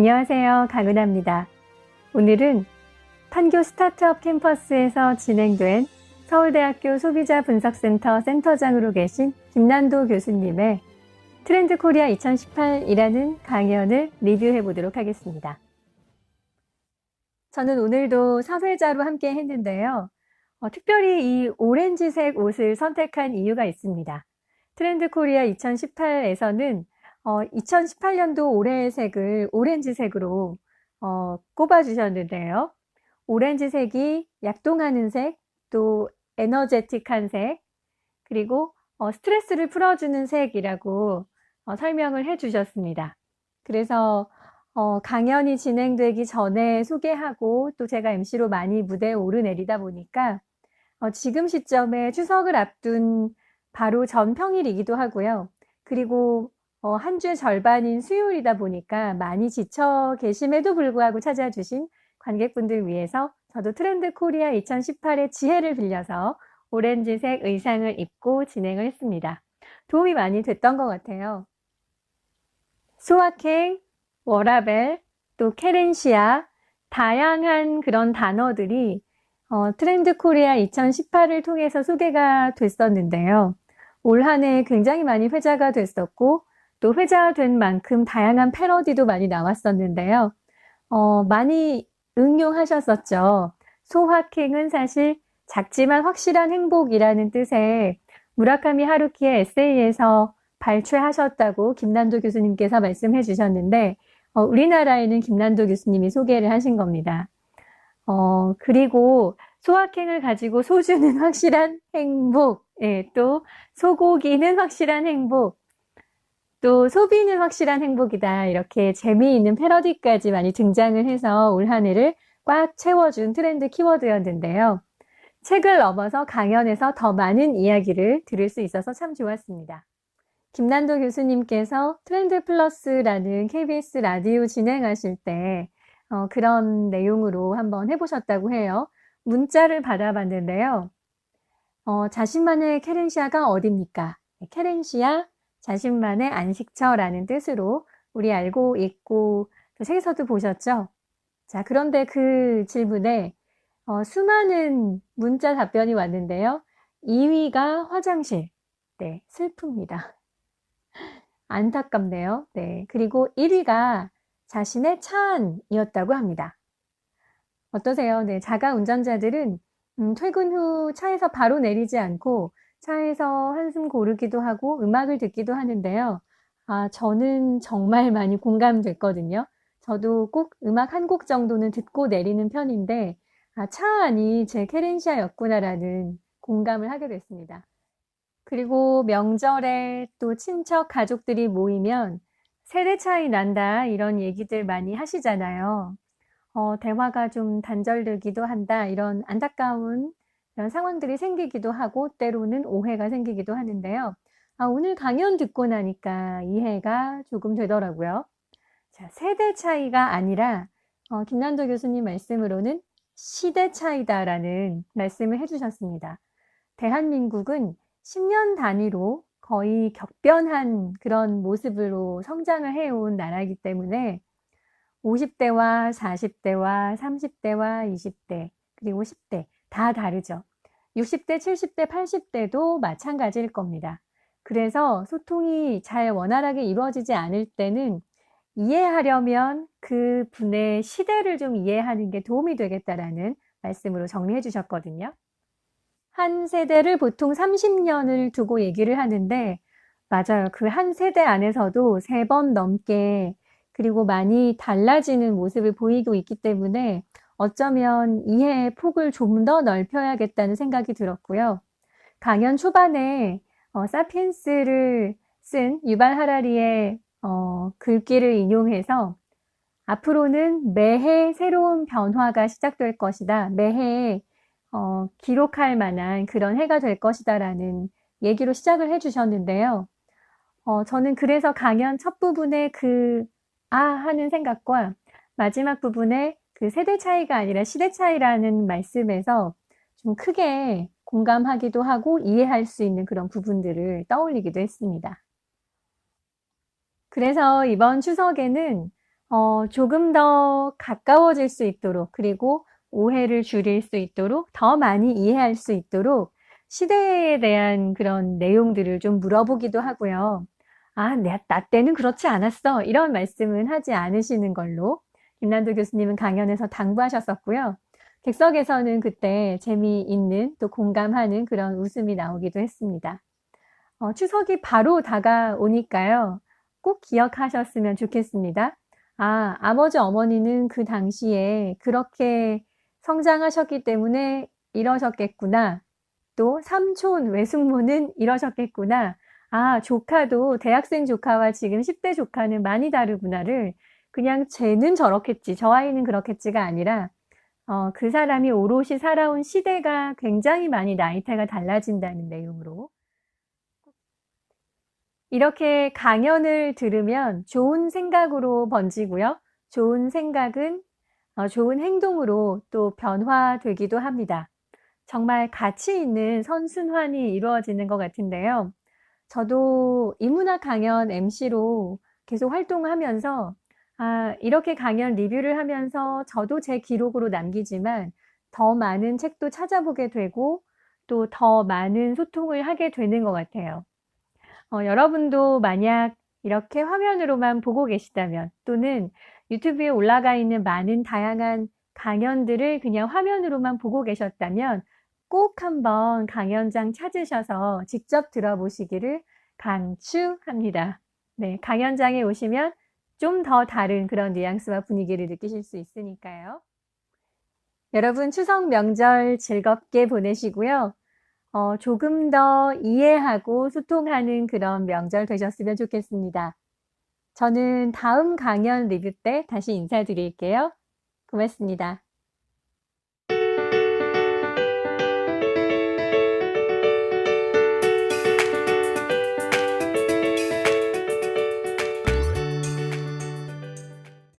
안녕하세요. 강은하입니다. 오늘은 판교 스타트업 캠퍼스에서 진행된 서울대학교 소비자 분석센터 센터장으로 계신 김난도 교수님의 트렌드 코리아 2018이라는 강연을 리뷰해 보도록 하겠습니다. 저는 오늘도 사회자로 함께 했는데요. 어, 특별히 이 오렌지색 옷을 선택한 이유가 있습니다. 트렌드 코리아 2018에서는 어, 2018년도 올해의 색을 오렌지색으로 어, 꼽아주셨는데요. 오렌지색이 약동하는 색, 또 에너제틱한 색, 그리고 어, 스트레스를 풀어주는 색이라고 어, 설명을 해주셨습니다. 그래서 어, 강연이 진행되기 전에 소개하고 또 제가 MC로 많이 무대에 오르내리다 보니까 어, 지금 시점에 추석을 앞둔 바로 전 평일이기도 하고요. 그리고 어, 한 주의 절반인 수요일이다 보니까 많이 지쳐 계심에도 불구하고 찾아주신 관객분들 위해서 저도 트렌드 코리아 2018의 지혜를 빌려서 오렌지색 의상을 입고 진행을 했습니다. 도움이 많이 됐던 것 같아요. 소확행, 워라벨, 또 케렌시아, 다양한 그런 단어들이 어, 트렌드 코리아 2018을 통해서 소개가 됐었는데요. 올 한 해 굉장히 많이 회자가 됐었고, 또 회자된 만큼 다양한 패러디도 많이 나왔었는데요. 어, 많이 응용하셨었죠. 소확행은 사실 작지만 확실한 행복이라는 뜻의 무라카미 하루키의 에세이에서 발췌하셨다고 김난도 교수님께서 말씀해 주셨는데, 어, 우리나라에는 김난도 교수님이 소개를 하신 겁니다. 어, 그리고 소확행을 가지고 소주는 확실한 행복, 예, 또 소고기는 확실한 행복, 또 소비는 확실한 행복이다. 이렇게 재미있는 패러디까지 많이 등장을 해서 올 한 해를 꽉 채워준 트렌드 키워드였는데요. 책을 넘어서 강연에서 더 많은 이야기를 들을 수 있어서 참 좋았습니다. 김난도 교수님께서 트렌드 플러스라는 KBS 라디오 진행하실 때 어, 그런 내용으로 한번 해보셨다고 해요. 문자를 받아봤는데요. 어, 자신만의 케렌시아가 어딥니까? 케렌시아 자신만의 안식처라는 뜻으로 우리 알고 있고 또 책에서도 보셨죠? 자, 그런데 그 질문에 어, 수많은 문자 답변이 왔는데요. 2위가 화장실. 네, 슬픕니다. 안타깝네요. 네. 그리고 1위가 자신의 차 안이었다고 합니다. 어떠세요? 네. 자가 운전자들은 음, 퇴근 후 차에서 바로 내리지 않고 차에서 한숨 고르기도 하고 음악을 듣기도 하는데요. 아, 저는 정말 많이 공감됐거든요. 저도 꼭 음악 한 곡 정도는 듣고 내리는 편인데, 아, 차 안이 제 케렌시아였구나라는 공감을 하게 됐습니다. 그리고 명절에 또 친척 가족들이 모이면 세대 차이 난다 이런 얘기들 많이 하시잖아요. 어, 대화가 좀 단절되기도 한다 이런 안타까운 이런 상황들이 생기기도 하고 때로는 오해가 생기기도 하는데요. 아, 오늘 강연 듣고 나니까 이해가 조금 되더라고요. 자, 세대 차이가 아니라 어, 김난도 교수님 말씀으로는 시대 차이다라는 말씀을 해주셨습니다. 대한민국은 10년 단위로 거의 격변한 그런 모습으로 성장을 해온 나라이기 때문에 50대와 40대와 30대와 20대 그리고 10대 다 다르죠. 60대, 70대, 80대도 마찬가지일 겁니다. 그래서 소통이 잘 원활하게 이루어지지 않을 때는 이해하려면 그 분의 시대를 좀 이해하는 게 도움이 되겠다라는 말씀으로 정리해 주셨거든요. 한 세대를 보통 30년을 두고 얘기를 하는데, 맞아요. 그 한 세대 안에서도 세 번 넘게 그리고 많이 달라지는 모습을 보이고 있기 때문에 어쩌면 이해의 폭을 좀 더 넓혀야겠다는 생각이 들었고요. 강연 초반에 어, 사피엔스를 쓴 유발 하라리의 어, 글귀를 인용해서 앞으로는 매해 새로운 변화가 시작될 것이다. 매해 어, 기록할 만한 그런 해가 될 것이다라는 얘기로 시작을 해주셨는데요. 어, 저는 그래서 강연 첫 부분에 그, 아, 하는 생각과 마지막 부분에 그 세대 차이가 아니라 시대 차이라는 말씀에서 좀 크게 공감하기도 하고 이해할 수 있는 그런 부분들을 떠올리기도 했습니다. 그래서 이번 추석에는 어, 조금 더 가까워질 수 있도록, 그리고 오해를 줄일 수 있도록, 더 많이 이해할 수 있도록 시대에 대한 그런 내용들을 좀 물어보기도 하고요. 아, 내, 나 때는 그렇지 않았어. 이런 말씀은 하지 않으시는 걸로 김난도 교수님은 강연에서 당부하셨었고요. 객석에서는 그때 재미있는 또 공감하는 그런 웃음이 나오기도 했습니다. 어, 추석이 바로 다가오니까요. 꼭 기억하셨으면 좋겠습니다. 아, 아버지 어머니는 그 당시에 그렇게 성장하셨기 때문에 이러셨겠구나. 또 삼촌 외숙모는 이러셨겠구나. 아, 조카도 대학생 조카와 지금 10대 조카는 많이 다르구나를 그냥 쟤는 저렇겠지, 저 아이는 그렇겠지가 아니라 어, 그 사람이 오롯이 살아온 시대가 굉장히 많이 나이대가 달라진다는 내용으로 이렇게 강연을 들으면 좋은 생각으로 번지고요. 좋은 생각은 어, 좋은 행동으로 또 변화되기도 합니다. 정말 가치 있는 선순환이 이루어지는 것 같은데요. 저도 인문학 강연 MC로 계속 활동하면서 아, 이렇게 강연 리뷰를 하면서 저도 제 기록으로 남기지만 더 많은 책도 찾아보게 되고 또 더 많은 소통을 하게 되는 것 같아요. 어, 여러분도 만약 이렇게 화면으로만 보고 계시다면 또는 유튜브에 올라가 있는 많은 다양한 강연들을 그냥 화면으로만 보고 계셨다면 꼭 한번 강연장 찾으셔서 직접 들어보시기를 강추합니다. 네, 강연장에 오시면 좀 더 다른 그런 뉘앙스와 분위기를 느끼실 수 있으니까요. 여러분 추석 명절 즐겁게 보내시고요. 어, 조금 더 이해하고 소통하는 그런 명절 되셨으면 좋겠습니다. 저는 다음 강연 리뷰 때 다시 인사드릴게요. 고맙습니다.